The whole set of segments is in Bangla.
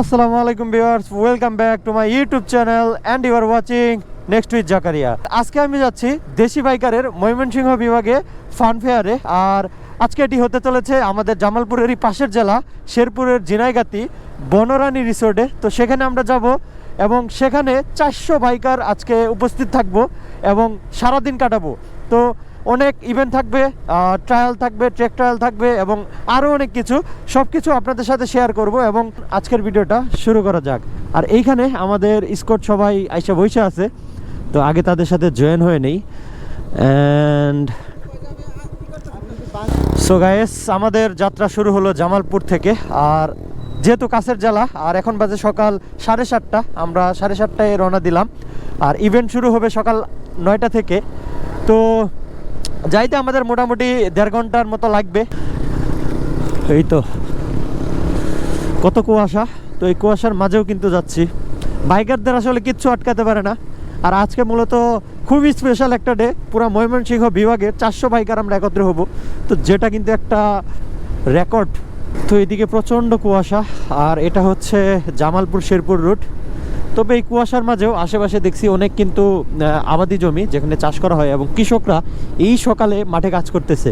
আসসালামু আলাইকুম viewers, welcome back to my YouTube channel and you are watching next with Zakaria আজকে আমি যাচ্ছি দেশি বাইকারের ময়মনসিংহ বিভাগে ফান ফেয়ারে আর আজকে এটি হতে চলেছে আমাদের জামালপুরেরই পাশের জেলা, শেরপুরের জিনাইগাতি বনরানী রিসোর্টে তো সেখানে আমরা যাব এবং সেখানে চারশো বাইকার আজকে উপস্থিত থাকব এবং সারাদিন কাটাবো। তো অনেক ইভেন্ট থাকবে ট্রায়াল থাকবে ট্রেক ট্রায়াল থাকবে এবং আরও অনেক কিছু। সব কিছু আপনাদের সাথে শেয়ার করব এবং আজকের ভিডিওটা শুরু করা যাক। আর এইখানে আমাদের স্কট সবাই আইসা বসে আছে, তো আগে তাদের সাথে জয়েন হয়ে নেই। অ্যান্ড সো গায়েস আমাদের যাত্রা শুরু হলো জামালপুর থেকে। আর যেহেতু কাছের জেলা, আর এখন বাজে সকাল সাড়ে সাতটা, আমরা সাড়ে সাতটায় রওনা দিলাম। আর ইভেন্ট শুরু হবে সকাল নয়টা থেকে। তো যাইতে আমাদের মোটামুটি দেড় ঘণ্টার মতো লাগবে। এই তো। কত কুয়াশা? তো এই কুয়াশার মাঝেও কিন্তু যাচ্ছি। বাইকারদের আসলে কিচ্ছু আটকাতে পারে না। আর আজকে মূলত খুবই স্পেশাল একটা ডে পুরো ময়মনসিংহ বিভাগের চারশো বাইকার আমরা একত্রে হব। তো যেটা কিন্তু একটা রেকর্ড তো এদিকে প্রচণ্ড কুয়াশা, আর এটা হচ্ছে জামালপুর শেরপুর রুট তবে এই কুয়াশার মাঝেও আশেপাশে দেখছি অনেক কিন্তু আবাদি জমি যেখানে চাষ করা হয় এবং কৃষকরা এই সকালে মাঠে কাজ করতেছে।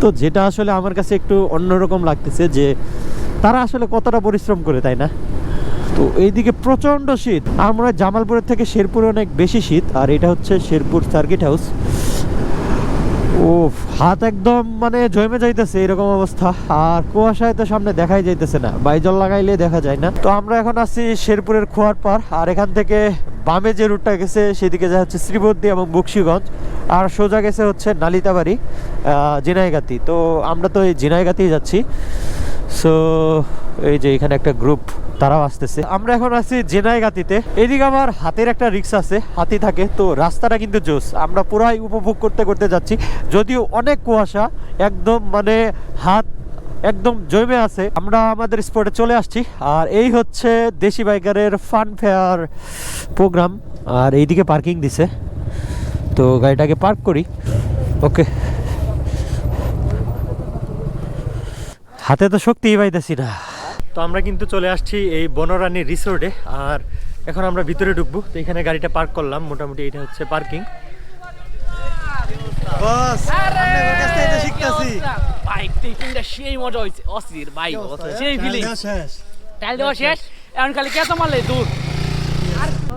তো যেটা আসলে আমার কাছে একটু অন্যরকম লাগতেছে যে, তারা আসলে কতটা পরিশ্রম করে, তাই না? তো এইদিকে প্রচণ্ড শীত। হয় জামালপুরের থেকে শেরপুরে অনেক বেশি শীত, আর এটা হচ্ছে শেরপুর সার্কিট হাউস। ও হাত একদম মানে জমে যাইতেছে এরকম অবস্থা। আর কুয়াশায় তো সামনে দেখাই যাইতেছে না, বাইজল লাগাইলে দেখা যায় না। তো আমরা এখন আছি শেরপুরের খোয়ার পার আর এখান থেকে বামে যে রুটটা গেছে, সেদিকে যা হচ্ছে শ্রীবদ্দি এবং বক্সিগঞ্জ। আর সোজা গেছে হচ্ছে নালিতাবাড়ি জিনাইগাতি তো আমরা তো এই জিনাইগাতেই যাচ্ছি। সো এই যে এখানে একটা গ্রুপ তারাও আসতেছে। আমরা এখন আছি জেনাইগাতিতে এদিকে আমার হাতের একটা রিক্স আছে, হাতি থাকে। তো রাস্তাটা কিন্তু জোস। আমরা পুরাই উপভোগ করতে করতে যাচ্ছি। যদিও অনেক কুয়াশা, একদম মানে হাত একদম জমে আছে। আমরা আমাদের স্পটে চলে আসছি। আর এই হচ্ছে দেশি বাইকারের ফান ফেয়ার প্রোগ্রাম আর এইদিকে পার্কিং দিছে। তো গাড়িটাকে পার্ক করি। ওকে হাতে তো শক্তিই পাইতেছি না। তো আমরা কিন্তু চলে আসছি এই বনরানী রিসোর্টে আর এখন আমরা ভিতরে ঢুকবো। তো এখানে গাড়িটা পার্ক করলাম মোটামুটি এটা হচ্ছে পার্কিং। বাইক টেকিংটা সেই মজা হয়েছে অস্থির বাইক সেই ফিলিং টাইল দেওয়া শেষ। এখন খালি কেঁচা মারলে দূর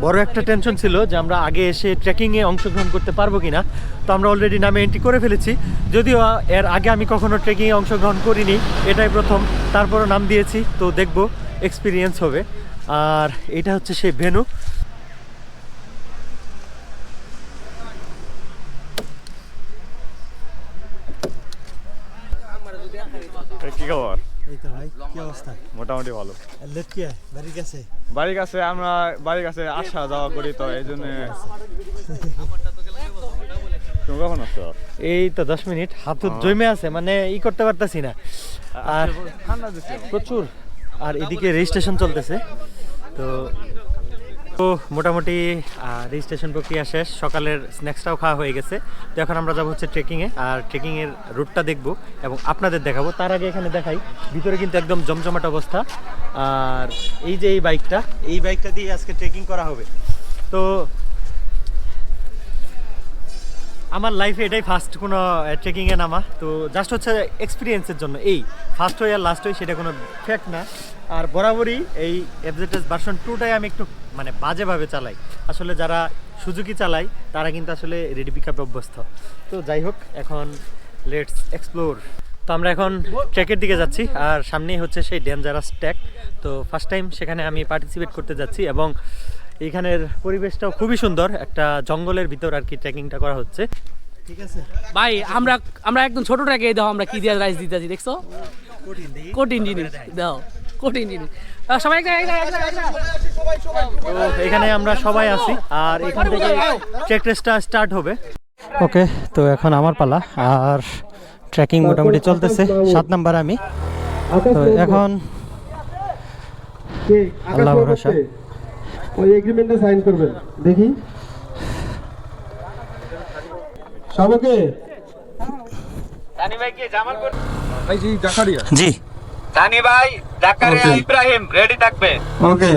বড় একটা টেনশন ছিল যে আমরা আগে এসে ট্রেকিং এ অংশগ্রহণ করতে পারব কিনা। তো আমরা অলরেডি নামে এন্ট্রি করে ফেলেছি। যদিও এর আগে আমি কখনো ট্রেকিং এ অংশগ্রহণ করিনি এটাই প্রথম। তারপরও নাম দিয়েছি তো দেখব এক্সপিরিয়েন্স হবে। আর এটা হচ্ছে সেই ভেনু। এ, কি খবর? এই তো ভাই কি অবস্থা? মোটামুটি ভালো। লেট কি বাড়ির কাছে? বাড়ির কাছে আমরা বাড়ির কাছে আসা যাওয়া করি তো এই জন্য। তুমি কখন আসছো? এই তো দশ মিনিট। হাত জমে আছে মানে ই করতে পারতেছি না। আর প্রচুর। আর এদিকে রেজিস্ট্রেশন চলতেছে। তো তো মোটামুটি রেজিস্ট্রেশন প্রক্রিয়া শেষ। সকালের স্ন্যাক্সটাও খাওয়া হয়ে গেছে। তো এখন আমরা যাব হচ্ছে ট্রেকিংয়ে আর ট্রেকিংয়ের রুটটা দেখব এবং আপনাদের দেখাবো। তার আগে এখানে দেখাই ভিতরে কিন্তু একদম জমজমাট অবস্থা। আর এই যে এই বাইকটা এই বাইকটা দিয়ে আজকে ট্রেকিং করা হবে। তো আমার লাইফে এটাই ফার্স্ট কোনো ট্রেকিংয়ে নামা। তো জাস্ট হচ্ছে এক্সপিরিয়েন্সের জন্য। এই ফার্স্ট হয়ে আর লাস্ট হয়ে সেটা কোনো ফ্যাক্ট না। আর বরাবরই এই এফজেটেস ভার্সন টুটাই আমি একটু মানে বাজেভাবে চালাই। আসলে যারা সুজুকি চালাই তারা কিন্তু আসলে রেডি পিক আপে অভ্যস্ত। তো যাই হোক, এখন লেটস এক্সপ্লোর তো আমরা এখন ট্র্যাকের দিকে যাচ্ছি, আর সামনেই হচ্ছে সেই ডেঞ্জারাস ট্র্যাক তো ফার্স্ট টাইম সেখানে আমি পার্টিসিপেট করতে যাচ্ছি এবং এখানের পরিবেশটাও খুবই সুন্দর। একটা জঙ্গলের ভিতর আর কি ট্রেকিংটা করা হচ্ছে। ঠিক আছে। ভাই আমরা আমরা একদম ছোট ট্রাকে দাও আমরা কি দিয়ে রাইস দিতেছি দেখছ? কঠিন জিনিস দাও কঠিন জিনিস। সবাই। তো এখানে আমরা সবাই আছি আর এখান থেকে ট্রেক রেসটা স্টার্ট হবে। ওকে তো এখন আমার পালা আর ট্রেকিং মোটামুটি চলতেছে সাত নাম্বার আমি। তো এখন আল্লাহ ভরসা। ওই এগ্রিমেন্টে সাইন করবেন। দেখি। সবকে জি জানি ভাই জাকারিয়া ইব্রাহিম রেডি থাকবে। ওকে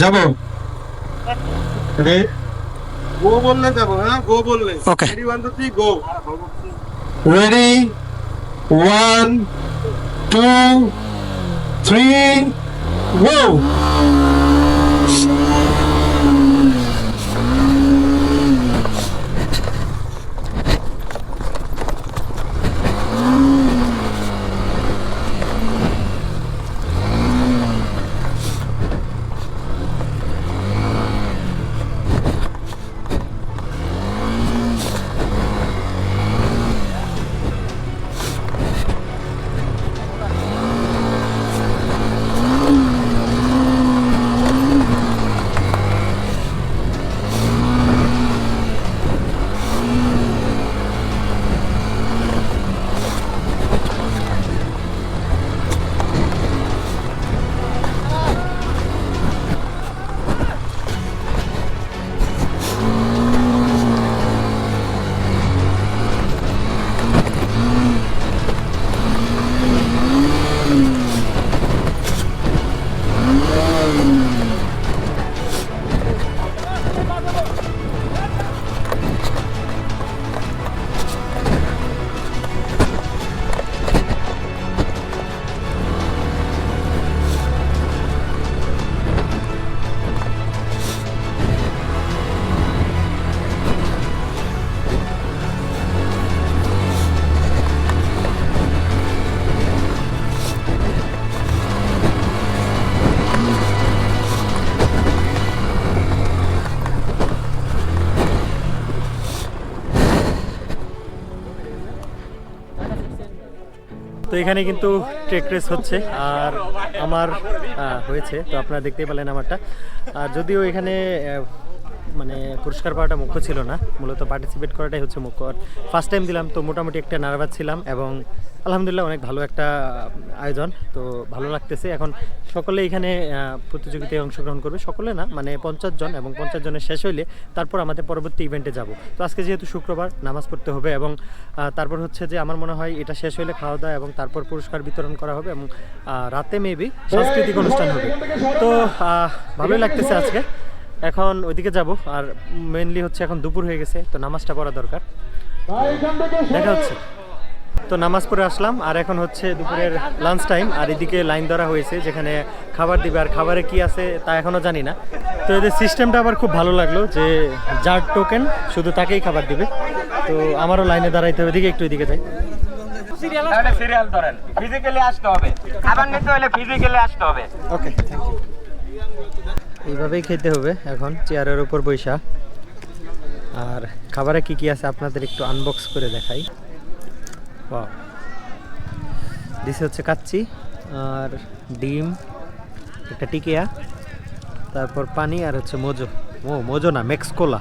যাব। রে গো বললে যাব হ্যাঁ? গো বললে। Okay. Ready one two three go ready one two three go এখানে কিন্তু ট্রেক রেস হচ্ছে আর আমার হয়েছে, তো আপনারা দেখতেই পেলেন আমারটা। আর যদিও এখানে মানে পুরস্কার পাওয়াটা মুখ্য ছিল না। মূলত পার্টিসিপেট করাটাই হচ্ছে মুখ্য। আর ফার্স্ট টাইম দিলাম তো মোটামুটি একটা নার্ভাস ছিলাম এবং আলহামদুলিল্লাহ অনেক ভালো একটা আয়োজন। তো ভালো লাগতেছে। এখন সকলে এখানে প্রতিযোগিতায় অংশগ্রহণ করবে। সকলে না মানে পঞ্চাশ জন এবং পঞ্চাশ জনের শেষ হইলে তারপর আমাদের পরবর্তী ইভেন্টে যাব। তো আজকে যেহেতু শুক্রবার নামাজ পড়তে হবে এবং তারপর হচ্ছে যে আমার মনে হয় এটা শেষ হইলে খাওয়া দাওয়া এবং তারপর পুরস্কার বিতরণ করা হবে এবং রাতে মেবি সাংস্কৃতিক অনুষ্ঠান হবে। তো ভালোই লাগতেছে আজকে। এখন ওইদিকে যাব আর মেনলি হচ্ছে এখন দুপুর হয়ে গেছে তো নামাজটা পড়া দরকার। দেখা হচ্ছে। তো নামাজ পড়ে আসলাম আর এখন হচ্ছে দুপুরের লাঞ্চ টাইম আর এদিকে লাইন ধরা হয়েছে যেখানে খাবার দিবে আর খাবারে কি আছে তা এখনও জানি না। তো এদের সিস্টেমটা আবার খুব ভালো লাগল যে যার টোকেন শুধু তাকেই খাবার দিবে। তো আমারও লাইনে দাঁড়াইতে হবে এদিকে একটু এদিকে যাই। সিরিয়াল ধরেন ফিজিক্যালি আসতে হবে। খাবার নিতে হলে ফিজিক্যালি আসতে হবে। ওকে থ্যাংক ইউ এইভাবেই খেতে হবে এখন, চেয়ারের উপর বৈশা। আর খাবারে কি কি আছে আপনাদের একটু আনবক্স করে দেখাই। দিছে হচ্ছে কাচ্চি, আর ডিম, একটা টিকিয়া, তারপর পানি আর হচ্ছে মোজো। ও মোজো না মেক্সকোলা